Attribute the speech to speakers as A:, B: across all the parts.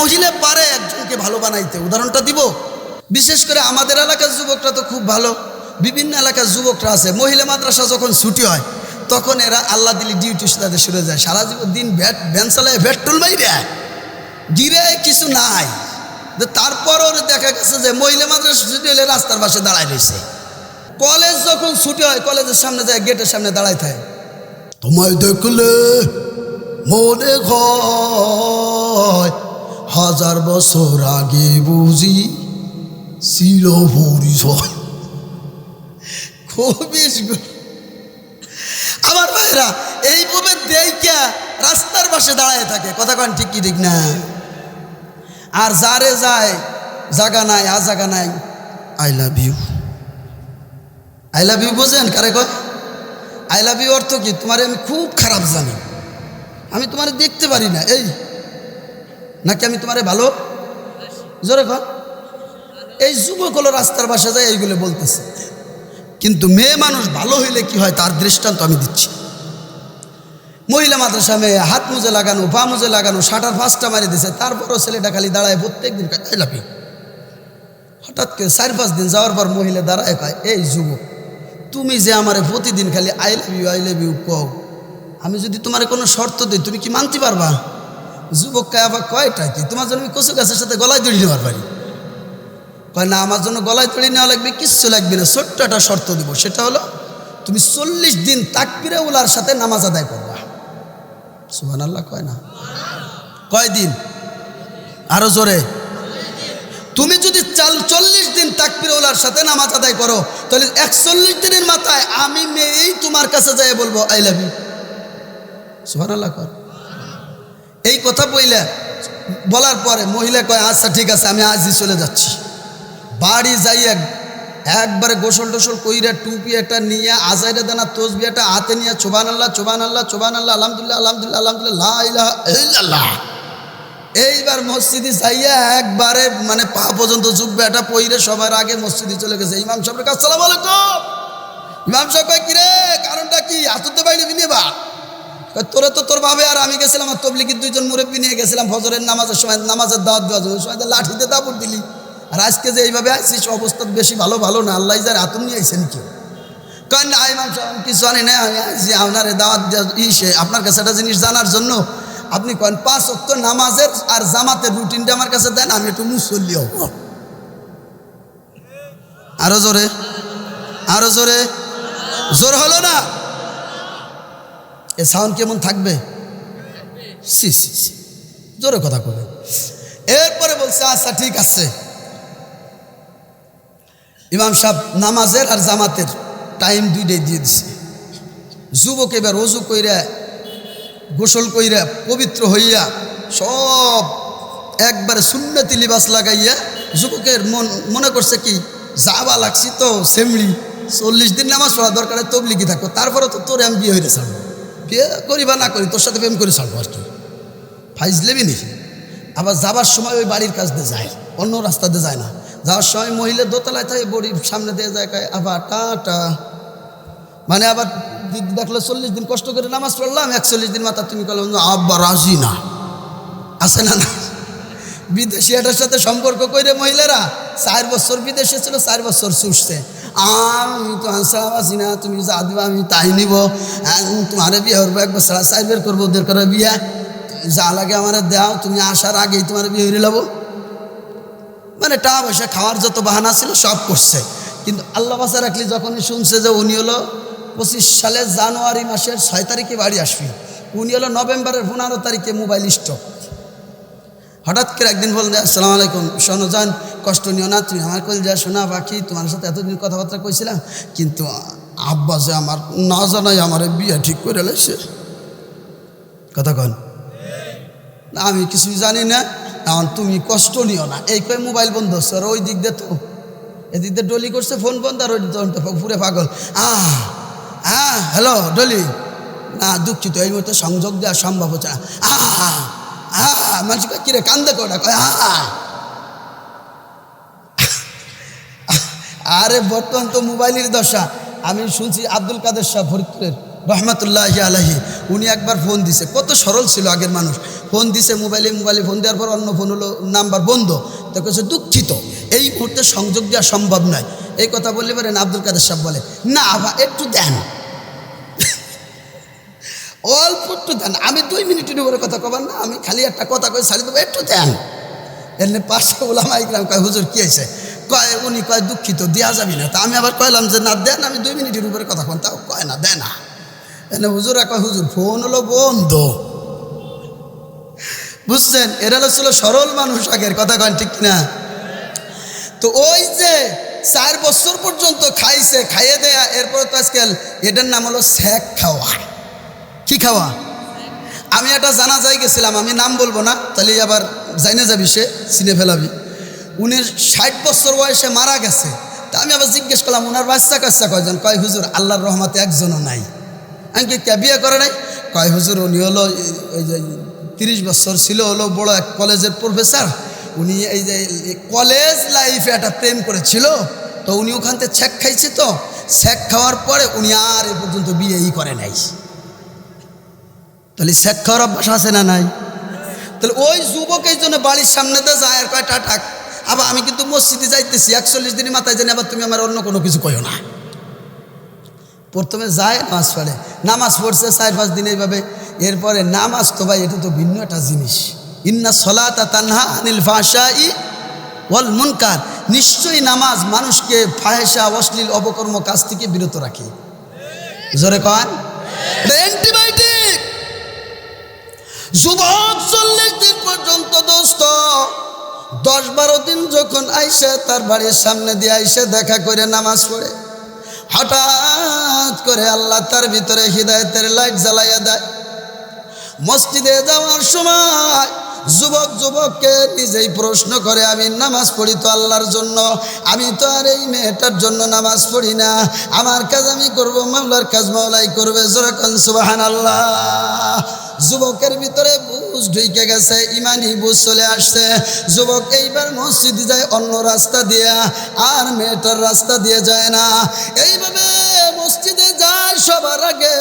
A: মহিলা পারে একজনকে ভালো বানাইতে। উদাহরণটা দিব। বিশেষ করে আমাদের এলাকার যুবকরা তো খুব ভালো। বিভিন্ন এলাকার যুবকরা আছে। মহিলা মাদ্রাসা যখন ছুটি হয়, তখন এরা আল্লাহ দিলি ডিউটি তাদের সরে যায়। সারা জীবন দিন ভ্যাট ভ্যান চালায় ভ্যাটুল মাইরে। গিরে কিছু নাই। তারপরও দেখা গেছে যে মহিলা মাদ্রাসা ছুটি হলে রাস্তার পাশে দাঁড়ায় রয়েছে। কলেজ যখন ছুটি হয়, কলেজের সামনে যায়, গেটের সামনে দাঁড়ায় থাকে। তোমায় দেখলে মনে হয় হাজার বছর আগে বুঝি ছিল পরিচয়। খুবই আমার ভাইরা এই এইভাবে দেইকা রাস্তার পাশে দাঁড়ায় থাকে, কথা কন ঠিক কি ঠিক না? আর যারে যায়, জাগা নাই আ জাগা নাই I love you I love you বোঝেন কারে কয়? আই লাভ ইউ অর্থ কি? তোমার আমি খুব খারাপ জানি। আমি তোমার দেখতে পারি না। এই নাকি আমি তোমারে ভালো? জোরে কর। এই যুবক হলো রাস্তার বাসা যায়, এইগুলো বলতেছে। কিন্তু মেয়ে মানুষ ভালো হইলে কি হয়? তার দৃষ্টান্ত আমি দিচ্ছি। মহিলা মাদ্রাসা মেয়ে, হাত মুজে লাগানো, পা মুজে লাগানো শাটার ফাঁসটা মারি দিছে। তারপরও ছেলেটা খালি দাঁড়ায় প্রত্যেক দিন ইউ হঠাৎ করে চার পাঁচ দিন যাওয়ার পর মহিলা দাঁড়ায় কয়, এই যুবক, তুমি যে আমারে প্রতিদিন খালি I love you I love you কও, আমি যদি তোমার কোনো শর্ত দিই, তুমি কি মানতে পারবা? যুবক কয়, আবার কি? তোমার জন্য আমি কচু গাছের সাথে গলায় দড়ি নেওয়ার পারি। কয়, না, আমার জন্য গলায় দড়ি নেওয়া লাগবে, কিচ্ছু লাগবে না ছোট্ট একটা শর্ত দিব, সেটা হলো তুমি চল্লিশ দিন তাকবিরে উলার সাথে নামাজ আদায় করবা। সুবান আল্লাহ কয় না। কয় দিন? আরও জোরে। তুমি যদি চাল, চল্লিশ দিন তাকবিরওয়ালার সাথে নামাজ আদায় করো, তাহলে একচল্লিশ দিনের মাথায় আমি মেয়েই তোমার কাছে যাই বলব, আই লাভ ইউ। সুহানাল্লাহ কর এই কথা বইলে বলার পরে মহিলা কয় আচ্ছা ঠিক আছে আমি আজই চলে যাচ্ছি। বাড়ি যাই একবারে গোসল টোসল কইরা টুপি একটা নিয়ে আজাইরা দানা তসবি একটা হাতে নিয়ে চোবান আল্লাহ চোবান আল্লাহ চোবান আল্লাহ আলহামদুলিল্লাহ আলহামদুলিল্লাহ আলহামদুলিল্লাহ এইবার মসজিদে যাইয়া একবারে মানে পা পর্যন্ত ঝুঁকবে এটা পইরে সবার আগে মসজিদে চলে গেছে। ইমাম সাহেবের কাছে সালাম আলাইকুম। ইমাম সাহেব কিরে কারণটা কি? হাতুতে বাইরে বিনে বা। কয়, তোরে তো তোর ভাবে আর আমি গেছিলাম আর তবলিগির দুইজন মুরব্বী নিয়ে গেছিলাম ফজরের নামাজের সময়। নামাজের দাওয়াত দেওয়ার জন্য। সময় লাঠিতে দাপড় দিলি। আর আজকে যে এইভাবে আসছিস অবস্থা বেশি ভালো ভালো না। আল্লাহ যার আতুন নিয়ে আইসেন কেউ? কয়, না, ইমাম সাহেব কিছু আনি না। আইছি আপনার দাওয়াত দেওয়া- ইসে আপনার কাছে একটা জিনিস জানার জন্য। আপনি কয়েন পাঁচ অক্ত নামাজের আর জামাতের রুটিনটা আমার কাছে দেন, আমি একটু মুসল্লি হব। আরও জোরে আরও জোরে। জোর হলো না? এ সাউন্ড কেমন থাকবে? সি সি সি। জোরে কথা কবে? এরপরে বলছে আচ্ছা ঠিক আছে। ইমাম সাহেব নামাজের আর জামাতের টাইম দুইটাই দিয়ে দিছে। যুবক এবার অজু কইরা, গোসল কইরা, পবিত্র হইয়া, সব একবারে সুন্নতি লিবাস লাগাইয়া, যুবকের মন, মনে করছে কি, যাবা লাগছি তো সেমড়ি চল্লিশ দিন নামাজ পড়া দরকার তবলিগি থাকো। তারপরে তো তোর আমি বিয়ে হইতে বিয়ে করি বা না করি, তোর সাথে প্রেম করে ছাড়বো আর কি। ফাইজলেবি নি আবার যাবার সময় ওই বাড়ির কাছ দিয়ে যায়, অন্য রাস্তা দিয়ে যায় না। যাওয়ার সময় মহিলা দোতলায় থাকে বড়ির সামনে দিয়ে যায় আবার টাটা মানে আবার দেখল চল্লিশ দিন কষ্ট করে নামাজ পড়লাম, একচল্লিশ দিন মাথা তুমি কলে আব্বা রাজি না। আছে না না? বিদেশি এটার সাথে সম্পর্ক করে মহিলারা, চার বছর বিদেশে ছিল, চার বছর চুষছে। আমি তো আনসার আছি না তুমি যা দিবা আমি তাই নিব। তোমার বিয়ে করব এক বছর চার বের করব, ওদের করে বিয়া। যা লাগে আমার দাও, তুমি আসার আগেই তোমার বিয়ে হয়ে যাব মানে টাকা পয়সা খাওয়ার যত বাহানা ছিল, সব করছে। কিন্তু আল্লাহ বাসা রাখলি যখনই শুনছে যে উনি হলো পঁচিশ সালের জানুয়ারি মাসের ছয় তারিখে বাড়ি আসবি, উনি হলো নভেম্বরের পনেরো তারিখে মোবাইল স্টক। হঠাৎ করে একদিন বললেন, আসসালামু আলাইকুম, শোনো যান কষ্ট নিও না, তুমি আমার কল যা শোনা বাকি তোমার সাথে এতদিন কথাবার্তা কইছিলাম, কিন্তু আব্বা যে আমার না জানাই আমার বিয়ে ঠিক করে লাইছে। কথা কন। না, আমি কিছুই জানি না এখন তুমি কষ্ট নিও না। এই কই মোবাইল বন্ধ হচ্ছে, আর ওই দিক দিয়ে তো এদিক দিয়ে ডলি করছে, ফোন বন্ধ, আর ওই পুরে পাগল। আহ হ্যাঁ হ্যালো, ডলি। না, দুঃখিত, এই মুহূর্তে সংযোগ দেওয়া সম্ভব হচ্ছে না। আহ মানুষ কয়, কিরে কান্দে কয় আহ আরে বর্তমান তো মোবাইলের দশা। আমি শুনছি আব্দুল কাদের শাহ ফরিদপুরের রহমতুল্লাহ আলহী উনি একবার ফোন দিছে। কত সরল ছিল আগের মানুষ। ফোন দিছে মোবাইলে মোবাইলে ফোন দেওয়ার পর অন্য ফোন হলো নাম্বার বন্ধ। তো কেছে দুঃখিত এই মুহূর্তে সংযোগ দেওয়া সম্ভব নয়। এই কথা বললে পারেন আব্দুল কাদের সাহেব বলে না আভা একটু দেন। অল্প একটু দেন। আমি দুই মিনিটের উপরে কথা কবার না, আমি খালি একটা কথা কই, ছাড়ি দেবো, একটু দেন। এমনি পাশে বললাম আইকলাম কয়, হুজুর, কি হয়েছে? কয়, উনি কয়, দুঃখিত দেওয়া যাবি না। তা আমি আবার কইলাম যে, না, দেন, আমি দুই মিনিটের উপরে কথা কন তাও কয় না, দেয় না। এনে হুজুর কয়, হুজুর, ফোন হলো বন্ধ। বুঝছেন? এরা ছিল সরল মানুষ আগের, কথা কন ঠিক না তো ওই যে চার বছর পর্যন্ত খাইছে, খাইয়ে দেয়া, এরপরে তো আজকাল এটার নাম হলো স্যাক খাওয়া। কি খাওয়া? আমি একটা জানা যাই গেছিলাম, আমি নাম বলব না, তাহলে আবার জাইনে যাবি সে, চিনে ফেলাবি। উনি ষাট বছর বয়সে মারা গেছে। তা আমি আবার জিজ্ঞেস করলাম ওনার বাচ্চা কাচ্চা কয়জন? কয়, হুজুর, আল্লাহর রহমাতে একজনও নাই। আমি কি বিয়ে করে নাই? কয়, হুজুর, উনি হলো ওই যে, তিরিশ বছর ছিল, হলো বড় এক কলেজের প্রফেসর। উনি এই যে কলেজ লাইফে একটা প্রেম করেছিল, তো উনি ওখান থেকে ছ্যাক খাইছে তো। ছ্যাক খাওয়ার পরে উনি আর এ পর্যন্ত বিয়েই করে নাই। তাহলে শেখ খাওয়ার অভ্যাস আছে না নাই? তাহলে ওই যুবক এই জন্য বাড়ির সামনে সামনেতে যায় আর কয় টাটাক আবার আমি কিন্তু মসজিদে যাইতেছি, একচল্লিশ দিনের মাথায় জানি আবার তুমি আমার অন্য কোনো কিছু কয়ো না। প্রথমে যায় নামাজ পড়ে। নামাজ পড়ছে চার, পাঁচ দিন এইভাবে। এরপরে নামাজ তো ভাই, এটা তো ভিন্ন একটা জিনিস। ইন্না সলাতা তানহা আনিল ফাশা ই ওয়াল মুনকার। নিশ্চয়ই নামাজ মানুষকে ফাহেসা অশ্লীল, অপকর্ম কাজ থেকে বিরত রাখে। জোরে কন। যুবক চল্লিশ দিন পর্যন্ত দোস্ত। দশ বারো দিন যখন আইসে, তার বাড়ির সামনে দিয়ে আইসে দেখা করে নামাজ পড়ে। হঠাৎ করে আল্লাহ তার ভিতরে হৃদায়তের লাইট জ্বালাইয়া দেয়। মসজিদে যাওয়ার সময় যুবক যুবককে নিজেই প্রশ্ন করে, আমি নামাজ পড়ি তো আল্লাহর জন্য? আমি তো আর এই মেয়েটার জন্য নামাজ পড়ি না। আমার কাজ আমি করব মামলার কাজ মাওলাই করবে। যেরকম সুবাহান আল্লাহ যুবকের ভিতরে বুঝ ঢুকে গেছে ইমানি বুঝ চলে আসছে। যুবক এইবার মসজিদ যায়, অন্য রাস্তা দিয়া, আর মেয়েটার রাস্তা দিয়ে যায় না। এইভাবে সবার আগে,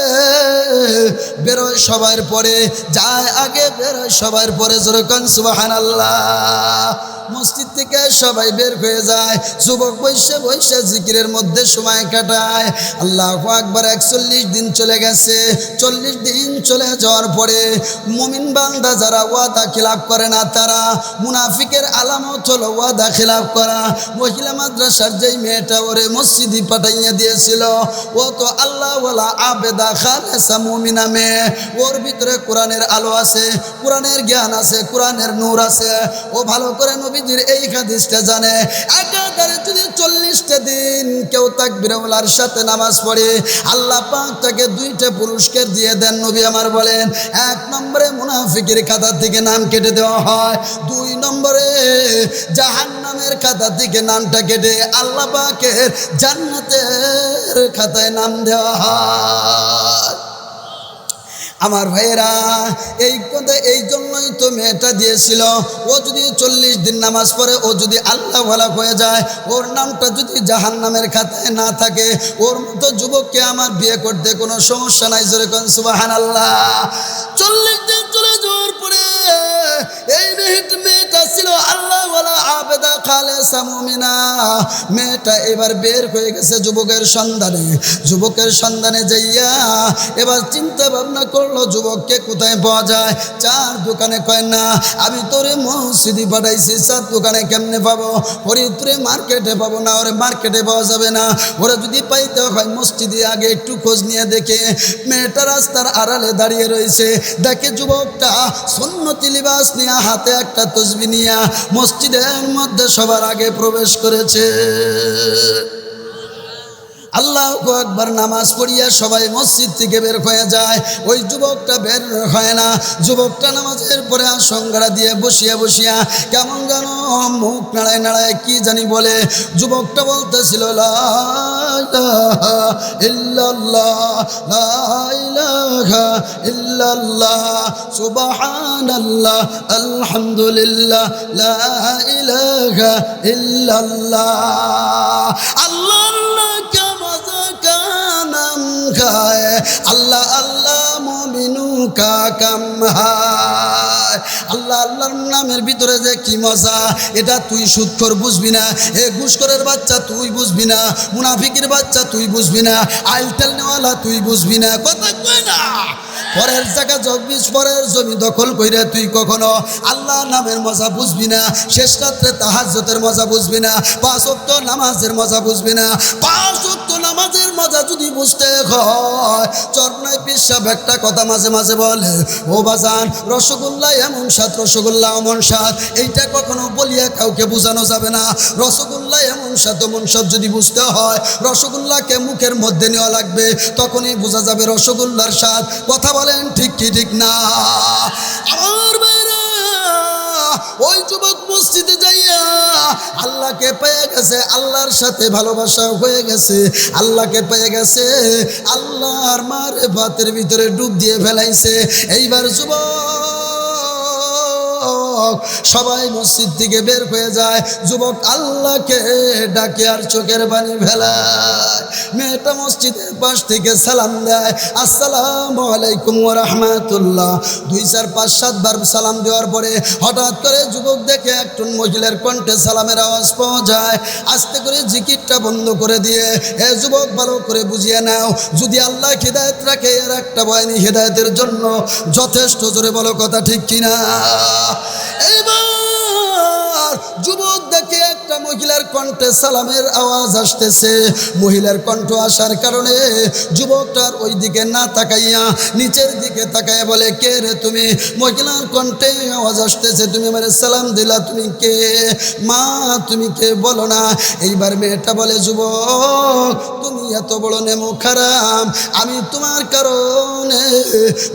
A: বেরোয় সবার পরে, যায় আগে, বেরোয় সবার পরে যেরকম সুবাহান আল্লাহ মসজিদ থেকে সবাই বের হয়ে যায়, যুবক বৈশে বৈশে জিকিরের মধ্যে সময় কাটায়। আল্লাহ আকবার, একচল্লিশ দিন চলে গেছে, চল্লিশ দিন চলে যাওয়ার পরে মুমিন বান্দা যারা ওয়াদা খিলাফ করে না, তারা মুনাফিকের আলামত হলো ওয়াদা খিলাফ করা। মহিলা মাদ্রাসার যেই মেয়েটা ওরে মসজিদি পাঠাইয়া দিয়েছিল, ও তো আল্লাহ ওয়ালা আবেদা খালেসা মুমিনা মেয়ে। ওর ভিতরে কোরআনের আলো আছে, কোরআনের জ্ঞান আছে, কোরআনের নূর আছে। ও ভালো করে নবীজির এই হাদিসটা জানে। একাধারে যদি চল্লিশটা দিন কেউ তাকবিরুল্লাহর সাথে নামাজ পড়ে, আল্লাহ পাক তাকে দুইটা পুরস্কার দিয়ে দেন। নবী আমার বলেন, এক নম্বরে মুনাফিকের খাতা থেকে নাম কেটে দেওয়া হয়, দুই নম্বরে জাহান্নামের খাতা থেকে নামটা কেটে আল্লাহ পাকের জান্নাতের খাতায় নাম দেওয়া হয়। আমার ভাইয়েরা, এই কথা, এই জন্যই তো মেয়েটা দিয়েছিল। ও যদি চল্লিশ দিন নামাজ পড়ে, ও যদি আল্লাহ ভালা হয়ে যায়, ওর নামটা যদি জাহান নামের খাতায় না থাকে, ওর মতো যুবককে আমার বিয়ে করতে কোনো সমস্যা নাই যেরকম সুবাহান আল্লাহ চল্লিশ দিন চলে যাওয়ার পরে এই মেয়েটা ছিল আল্লাহ মেয়েটা এবার বের হয়ে গেছে যুবকের সন্ধানে। যুবকের সন্ধানে যাইয়া এবার চিন্তা ভাবনা করল যুবককে কোথায় পাওয়া যায়? চার দোকানে। কয়, না, আমি তোরে মসজিদি পাঠাইছি। চার দোকানে কেমনে পাবো? মার্কেটে পাবো না। ওরে মার্কেটে পাওয়া যাবে না। ওরা যদি পাইতে হয় মসজিদে আগে একটু খোঁজ নিয়ে দেখে। মেয়েটা রাস্তার আড়ালে দাঁড়িয়ে রয়েছে। দেখে যুবকটা সুন্নতি লিবাস নিয়ে হাতে একটা তসবি নিয়ে মসজিদের মধ্যে সবার আগে প্রবেশ করেছে। আল্লাহ একবার নামাজ পড়িয়া সবাই মসজিদ থেকে বের হয়ে যায়। ওই যুবকটা বের হয় না। যুবকটা নামাজের পরে আসঙ্গরা দিয়ে বসিয়া বসিয়া কেমন যেন মুখ নাড়ায় নাড়ায় কি জানি বলে। যুবকটা বলতেছিল। আল্লাহ আল্লাহ নাম খায় আল্লাহ আল্লাহ মমিনু মিনু কাকাম হায়। আল্লাহ আল্লাহর নামের ভিতরে যে কি মজা, এটা তুই সুৎখর বুঝবি না। এ ঘুষখোরের বাচ্চা তুই বুঝবি না, মুনাফিকের বাচ্চা তুই বুঝবি না আইলটেল নেওয়ালা তুই বুঝবি না, কথা কয় না। পরের জায়গা চব্বিশ পরের জমি দখল কইরে তুই কখনো আল্লাহ নামের মজা বুঝবি না। শেষ রাত্রে তাহাজ্জতের মজা বুঝবি না। পাঁচ অক্ত নামাজের মজা বুঝবি না। পাঁচ অক্ত নামাজের মজা যদি বুঝতে হয়, চরনায় পিসাব একটা কথা মাঝে মাঝে বলে, ও বাজান, রসগোল্লা এমন স্বাদ, রসগোল্লা এমন স্বাদ। এইটা কখনো বলিয়া কাউকে বোঝানো যাবে না। রসগোল্লা এমন স্বাদ এমন স্বাদ যদি বুঝতে হয়, রসগোল্লাকে মুখের মধ্যে নেওয়া লাগবে, তখনই বোঝা যাবে রসগোল্লার স্বাদ। কথা বলেন, ঠিক কি, ঠিক না? আমার মেয়েরা, ওই যুবক মসজিদে যাইয়া আল্লাহকে পেয়ে গেছে, আল্লাহর সাথে ভালোবাসা হয়ে গেছে, আল্লাহকে পেয়ে গেছে, আল্লাহর মারে ভাতের ভিতরে ডুব দিয়ে ফেলাইছে। এইবার যুবক সবাই মসজিদ থেকে বের হয়ে যায়। যুবক আল্লাহকে ডাকে আর চোখের পানি ফেলায়। মেয়েটা মসজিদের পাশ থেকে সালাম দেয়, আসসালাম আলাইকুম রাহমাতুল্লাহ। দুই, চার, পাঁচ সাতবার সালাম দেওয়ার পরে হঠাৎ করে যুবক দেখে একজন মহিলার কণ্ঠে সালামের আওয়াজ পাওয়া যায়। আস্তে করে জিকিরটা বন্ধ করে দিয়ে, এ যুবক, ভালো করে বুঝিয়ে নাও। যদি আল্লাহ হেদায়ত রাখে, এর একটা বয়নি হেদায়তের জন্য যথেষ্ট জোরে বলো কথা ঠিক কিনা? এইবার কণ্ঠে সালামের আওয়াজ আসতেছে। মহিলার কণ্ঠ আসার কারণে যুবকটার ওই দিকে না তাকাইয়া নিচের দিকে তাকাইয়া বলে, কে রে তুমি? মহিলার কণ্ঠে আওয়াজ আসতেছে, তুমি আমার সালাম দিলা, তুমি কে? মা, তুমি কে? বলো না। এইবার মেয়েটা বলে, যুবক, তুমি এত বড় নেমো খারাপ। আমি তোমার কারণে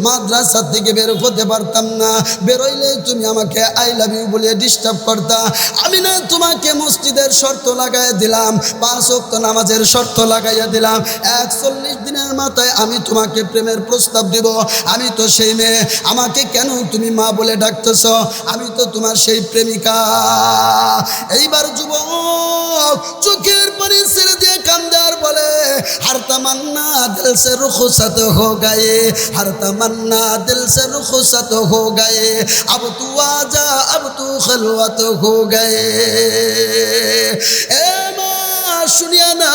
A: মাদ্রাসা থেকে বের হতে পারতাম না। বেরোইলে তুমি আমাকে আই লাভ ইউ বলে ডিস্টার্ব করতা। আমি না তোমাকে মসজিদের শর্ত লাগাই দিলাম, পাঁচ অক্ত নামাজের শর্ত লাগাইয়া দিলাম। একচল্লিশ দিনের মাথায় আমি তোমাকে প্রেমের প্রস্তাব দিব। আমি তো সেই মেয়ে, আমাকে কেন তুমি মা বলে ডাকতেছ? আমি তো তোমার সেই প্রেমিকা। এইবার যুবক, চোখের কান্দার বলে, হার তামান্না, দিল সে রুখসত হো গায়ে। হার তামান্না, দিল সে রুখসত হো গায়ে। আব তু আজা, আব তু খলওয়াত হো গায়ে। এ মা, শুনিয়া না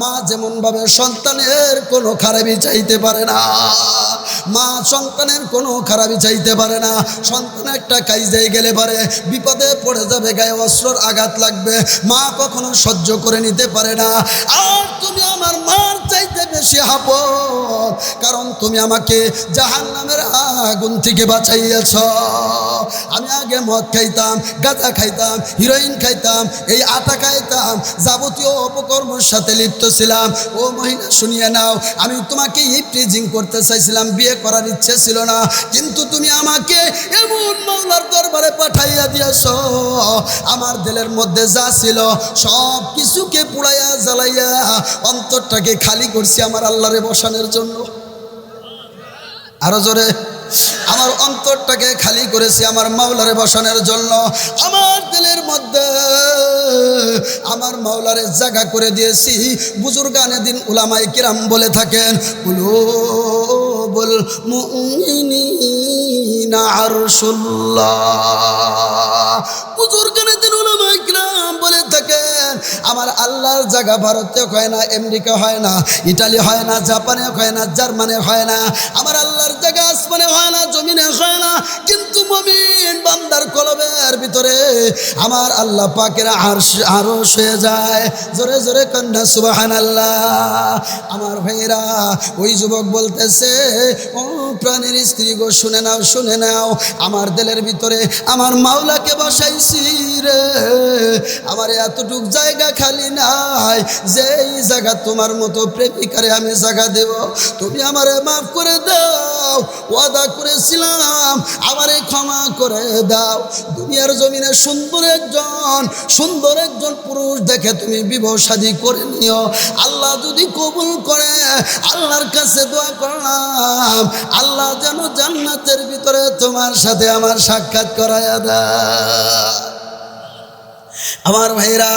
A: মা যেমন ভাবে সন্তানের কোনো খারাপি চাইতে পারে না। মা সন্তানের কোনো খারাপই চাইতে পারে না। সন্তান একটা কাইজাই গেলে পারে। বিপদে পড়ে যাবে, গায়ে অস্ত্রর আঘাত লাগবে। মা কখনো সহ্য করে নিতে পারে না। আর তুমি আমার মার চাইতে বেশি হাপ কারণ তুমি আমাকে জাহান নামের আগুন থেকে বাঁচাইয়াছ। আমি আগে মদ খাইতাম, গাঁজা খাইতাম হিরোইন খাইতাম, এই আটা খাইতাম, যাবতীয় অপকর্মের সাথে লিপ্ত ছিলাম। ও মহিলা, শুনিয়ে নাও, আমি তোমাকে ইপ্রিজিং করতে চাইছিলাম, বিয়ে করার ইচ্ছে ছিল না। কিন্তু তুমি আমাকে এমন মাওলার দরবারে পাঠাইয়া দিয়েছ। আমার দিলের মধ্যে যা ছিল, সব কিছুকে পুড়াইয়া জ্বালাইয়া অন্তরটাকে খালি করছি আমার আল্লাহরে বসানোর জন্য। আরও জোরে। আমার অন্তরটাকে খালি করেছি আমার মাওলারে বসানোর জন্য। আমার দিলের মধ্যে আমার মাওলারে জায়গা করে দিয়েছি। বুজুর্গানে দিন উলামাই কিরাম বলে থাকেন কুলুবুল মুমিনিনা দিন উলামাই কিরাম আমার আল্লাহর জায়গা ভারতেও হয় না আমেরিকা হয় না ইটালি হয় না জাপানে হয় না জার্মানে হয় না। আমার আল্লাহর জায়গা আসমানে হয় না জমিনে হয় না, কিন্তু মমিন কলবের ভিতরে আমার আল্লাহ পাকের আর শুয়ে যায়। জোরে জোরে কন্যা সুবাহান আল্লাহ আমার ভাইরা ওই যুবক বলতেছে, ও প্রাণের স্ত্রী গো, শুনে নাও শুনে নাও, আমার দিলের ভিতরে আমার মাওলাকে বসাইছি রে। আমার এতটুক জায়গা খালি নাই, যেই জায়গা তোমার মতো প্রেমিকারে আমি জায়গা দেব। তুমি আমারে মাফ করে দাও, ওয়াদা করেছিলাম, আমারে ক্ষমা করে দাও। দুনিয়ার জমিনে সুন্দর একজন সুন্দর একজন পুরুষ দেখে তুমি বিবাহ শাদী করে নিও। আল্লাহ যদি কবুল করে, আল্লাহর কাছে দোয়া করলাম, আল্লাহ যেন জান্নাতের ভিতরে তোমার সাথে আমার সাক্ষাৎ করায়া দেয়। আমার ভাইরা,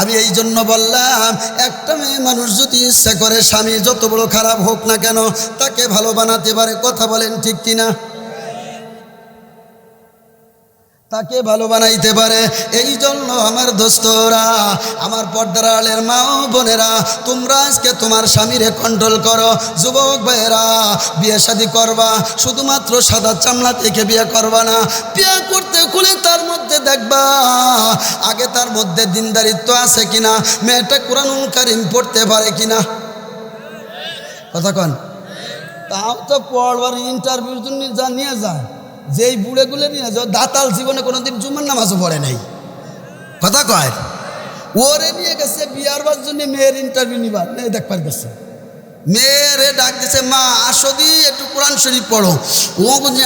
A: আমি এই জন্য বললাম, একটা মেয়ে মানুষ যদি ইচ্ছা করে স্বামী, যত বড় খারাপ হোক না কেন, তাকে ভালো বানাতে পারে, কথা বলেন ঠিক কিনা? তাকে ভালো বানাইতে পারে। এই জন্য আমার দোস্তরা, আমার পর্দার আলের মা বোনেরা, তোমরা আজকে তোমার স্বামীরে কন্ট্রোল করো। যুবক ভাইয়েরা, বিয়ে শাদি করবা, শুধুমাত্র সাদা চামড়া থেকে বিয়ে করবা না, বিয়ে করতে খুলে তার মধ্যে দেখবা, আগে তার মধ্যে দিনদারিত্ব আছে কিনা, মেয়েটা কোরআনুল কারিম পড়তে পারে কিনা। কথা কন। তাও তো পড়বার ইন্টারভিউর জন্য যা নিয়ে যায়। যেই বুড়েগুলো নিয়ে দাতাল জীবনে কোনোদিন জুমার নামাজও পড়ে নাই। কথা কয়? ওরে নিয়ে গেছে বিয়ার বার জন্য মেয়ের ইন্টারভিউ নিবার। মেয়ে দেখবার গেছে। মেয়েরে ডাক দিছে, মা, আসো দি, একটু কোরআন শরীফ পড়ো। ও বলছে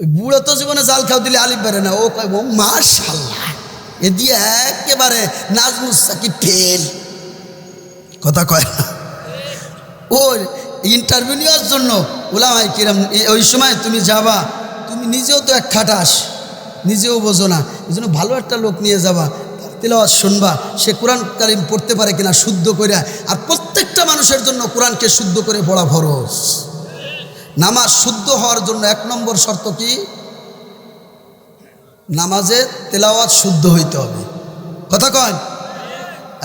A: ওই বুড়ো তো জীবনে জাল খাও দিলে আলিফ বেড়ে না। ও কয়, ও মাশাল্লাহ এ দিয়ে একেবারে নাজমুস সাকিব ফেল কথা কয় না। ওর ইন্টারভিউ নেওয়ার জন্য ওলামাই কিরাম, এ- ওই সময় তুমি যাবা, তুমি নিজেও তো এক খাটাস, নিজেও বোঝো না, এই জন্য ভালো একটা লোক নিয়ে যাবা তার তেলাওয়াত শুনবা, সে কোরআন কালিম পড়তে পারে কিনা শুদ্ধ করে আর প্রত্যেকটা মানুষের জন্য কোরআনকে শুদ্ধ করে পড়া ফরজ। নামাজ শুদ্ধ হওয়ার জন্য এক নম্বর শর্ত কি? নামাজে তেলাওয়াত শুদ্ধ হইতে হবে। কথা কয়?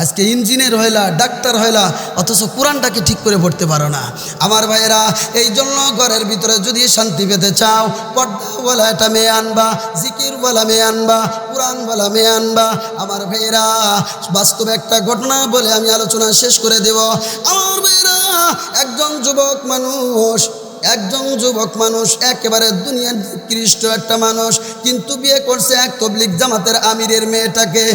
A: আজকে ইঞ্জিনিয়ার হইলা, ডাক্তার হইলা, অথচ কোরআনটাকে ঠিক করে পড়তে পারো না। আমার ভাইয়েরা, এই জন্য ঘরের ভিতরে যদি শান্তি পেতে চাও, পর্দাওয়ালা একটা মেয়ে আনবা, জিকিরওয়ালা মেয়ে আনবা, কোরআনওয়ালা মেয়ে আনবা। আমার ভাইয়েরা, বাস্তবে একটা ঘটনা বলে আমি আলোচনা শেষ করে দেব। আমার ভাইয়েরা, একজন যুবক মানুষ, একজন যুবক মানুষ, একেবারে দুনিয়ার নিকৃষ্ট একটা মানুষ, কিন্তু বিয়ে করছে এক তবলিক জামাতের আমিরের মেয়েটাকে।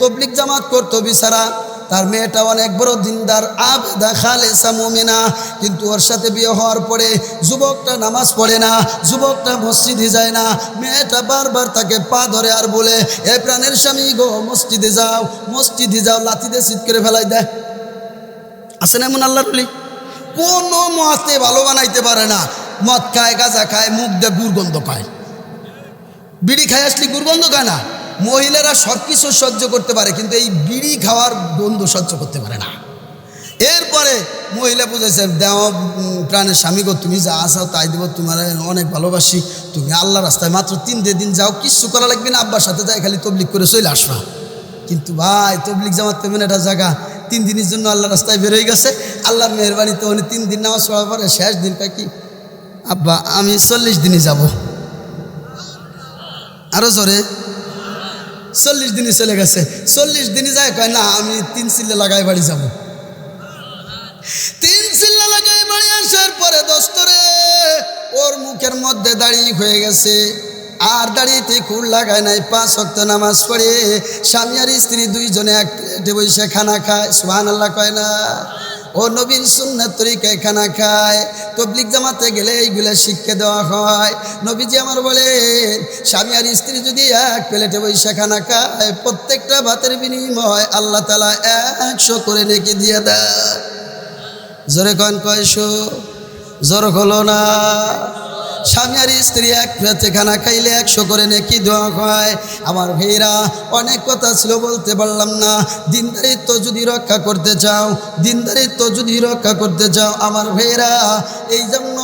A: তবলিক জামাত করতো বিছারা তার মেয়েটা অনেক বড় দিনদার, আবেদা খালেসা মুমিনা। কিন্তু ওর সাথে বিয়ে হওয়ার পরে যুবকটা নামাজ পড়ে না, যুবকটা মসজিদে যায় না। মেয়েটা বারবার তাকে পা ধরে আর বলে, এ প্রাণের স্বামী গো, মসজিদে যাও মসজিদে যাও লাথিতে শীত করে ফেলাই দেয় আছে না এমন আল্লাহ বলি কোনো মতে ভালো বানাইতে পারে না। মদ খায়, গাঁজা খায়, মুখ দিয়ে দুর্গন্ধ পায়। বিড়ি খায়, আসলে দুর্গন্ধ খায় না। মহিলারা সব কিছু সহ্য করতে পারে কিন্তু এই বিড়ি খাওয়ার গন্ধ সহ্য করতে পারে না। এরপরে মহিলা বুঝেছে দেও উম, প্রাণের স্বামী গো তুমি যা আসাও তাই দেবো তোমার অনেক ভালোবাসি তুমি আল্লাহ রাস্তায় মাত্র তিন দিন যাও কিচ্ছু করা লাগবে না আব্বার সাথে যাই খালি তবলিক করে চলে আসবা কিন্তু ভাই তবলিক জামাত তেমন একটা জায়গা তিন দিনের জন্য আল্লাহ রাস্তায় বেরোয় গেছে আল্লাহর মেহরবানিতে উনি তিন দিন নামাজ পড়ার পরে শেষ দিন কি আব্বা আমি চল্লিশ দিনই যাব। আরও জোরে চল্লিশ দিনই চলে গেছে। চল্লিশ দিনই যায়, কয়, না, আমি তিন সিলে লাগাই বাড়ি যাব। তিন সিল্লা লাগাই বাড়ি আসার পরে দোস্তরে, ওর মুখের মধ্যে দাঁড়িয়ে হয়ে গেছে। আর দাঁড়িয়েতে খুর লাগায় নাই, পাঁচ অক্ত নামাজ পড়ে। স্বামী আর স্ত্রী দুইজনে এক বসে খানা খায় সুহান আল্লাহ কয় না। ও নবীন সুন্নার তরিকায় খানা খায় তবলিক জামাতে গেলে এইগুলো শিক্ষা দেওয়া হয়। নবীজি আমার বলে স্বামী আর স্ত্রী যদি এক প্লেটে বৈশা খানা খায়, প্রত্যেকটা ভাতের বিনিময় আল্লাহ তালা একশো করে নেকি দিয়ে দেয়। জোরে কন কয়শো? জোর হলো না। স্বামী আর স্ত্রী এক প্লেটে খানা খাইলে একশো করে নেকি দেওয়া হয়। আমার ভাইরা অনেক কথা ছিল, বলতে পারলাম না। দিনদারিত্ব যদি রক্ষা করতে চাও, দিনদারিত্ব যদি রক্ষা করতে চাও, আমার ভাইরা, এই জন্য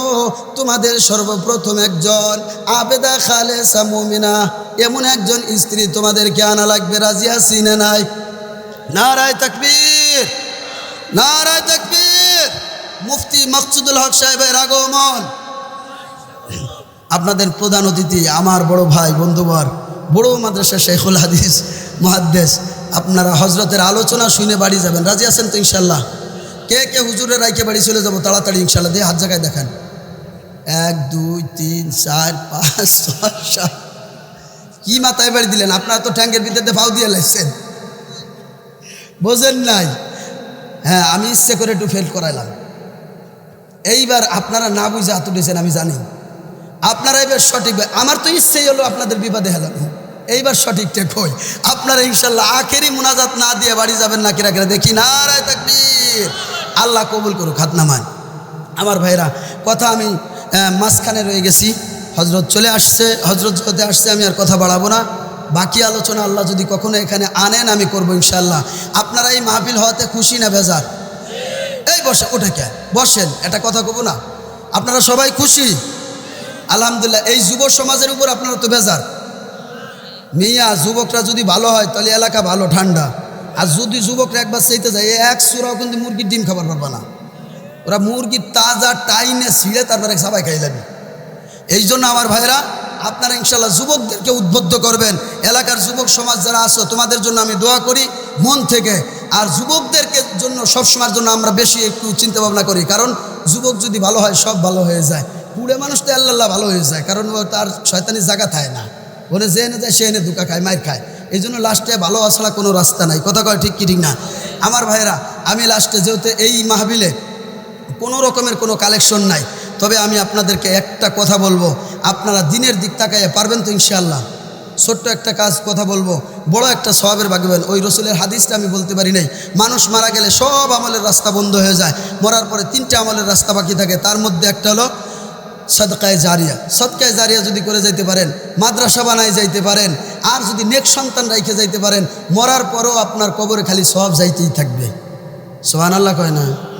A: তোমাদের সর্বপ্রথম একজন আবেদা খালেসা মুমিনা, এমন একজন স্ত্রী তোমাদেরকে আনা লাগবে। রাজিয়া সিনে নাই? নারায় তাকবীর নারায় তাকবীর। মুফতি মকসুদুল হক সাহেবের আগমন। আপনাদের প্রধান অতিথি, আমার বড় ভাই, বন্ধুবর, বড় মাদ্রাসা শেখুল হাদিস মহাদ্দেশ আপনারা হজরতের আলোচনা শুনে বাড়ি যাবেন। রাজি আছেন তো ইনশাল্লাহ কে কে হুজুরের রাইকে বাড়ি চলে যাব তাড়াতাড়ি ইনশাল্লাহ দিয়ে হাত জায়গায় দেখান। এক, দুই, তিন, চার, পাঁচ, ছয়, সাত। কি মাথায় বাড়ি দিলেন? আপনারা তো ট্যাঙ্কের ভিতরে ভাও দিয়ে লাগছেন বোঝেন নাই? হ্যাঁ আমি ইচ্ছে করে একটু ফেল করাইলাম। এইবার আপনারা না বুঝে হাত উঠেছেন, আমি জানি। আপনারা এবার সঠিক আমার তো ইচ্ছেই হলো আপনাদের বিবাদে হেলানো এইবার সঠিকটা কই আপনারা ইনশাল্লাহ আখেরি মুনাজাত না দিয়ে বাড়ি যাবেন না কিরা কিরা। দেখি না রায় তাকবীর। আল্লাহ কবুল করুক, হাত নামান। আমার ভাইরা, কথা আমি মাঝখানে রয়ে গেছি। হজরত চলে আসছে হজরত যতে আসছে, আমি আর কথা বাড়াবো না। বাকি আলোচনা আল্লাহ যদি কখনো এখানে আনেন, আমি করব ইনশাল্লাহ আপনারা এই মাহফিল হওয়াতে খুশি না বেজার? এই বসে, ওঠে কে? বসেন এটা কথা কব না? আপনারা সবাই খুশি? আলহামদুলিল্লাহ, এই যুব সমাজের উপর আপনারা তো বেজার। মিয়া, যুবকরা যদি ভালো হয়, তাহলে এলাকা ভালো, ঠান্ডা। আর যদি যুবকরা একবার চাইতে যায় এক সুরাও কিন্তু মুরগির ডিম খাবার পারবে না। ওরা মুরগির তাজা টাইনে ছিঁড়ে তারপরে সবাই খাই যাবে এই জন্য আমার ভাইরা আপনারা ইনশাল্লাহ যুবকদেরকে উদ্বুদ্ধ করবেন। এলাকার যুবক সমাজ যারা আসো তোমাদের জন্য আমি দোয়া করি মন থেকে। আর যুবকদেরকে জন্য, সবসময়ের জন্য আমরা বেশি একটু চিন্তা ভাবনা করি। কারণ যুবক যদি ভালো হয়, সব ভালো হয়ে যায়। পুড়ে মানুষ তো আল্লাহ ভালো হয়ে যায়, কারণ তার শয়তানি জায়গা থাকে না। ওরে যে এনে যায়, সে এনে দুকা খায় মায়ের খায়। এই জন্য লাস্টে ভালো আসলা কোনো রাস্তা নাই। কথা কয় ঠিক কি, ঠিক না? আমার ভাইরা আমি লাস্টে যেহেতু এই মাহবিলে কোনো রকমের কোনো কালেকশন নাই, তবে আমি আপনাদেরকে একটা কথা বলব। আপনারা দিনের দিক তাকাইয়ে পারবেন তো ইনশাআল্লাহ। ছোট্ট একটা কাজ, কথা বলব। বড় একটা সবাবের বাগবেন ওই রসুলের হাদিসটা আমি বলতে পারি নাই। মানুষ মারা গেলে সব আমলের রাস্তা বন্ধ হয়ে যায়। মরার পরে তিনটা আমলের রাস্তা বাকি থাকে। তার মধ্যে একটা হলো সদকায় জারিয়া। সদকায় জারিয়া যদি করে যাইতে পারেন, মাদ্রাসা বানায় যাইতে পারেন, আর যদি নেক সন্তান রাইখে যাইতে পারেন, মরার পরও আপনার কবরে খালি সব যাইতেই থাকবে। সোহান আল্লাহ কয় না?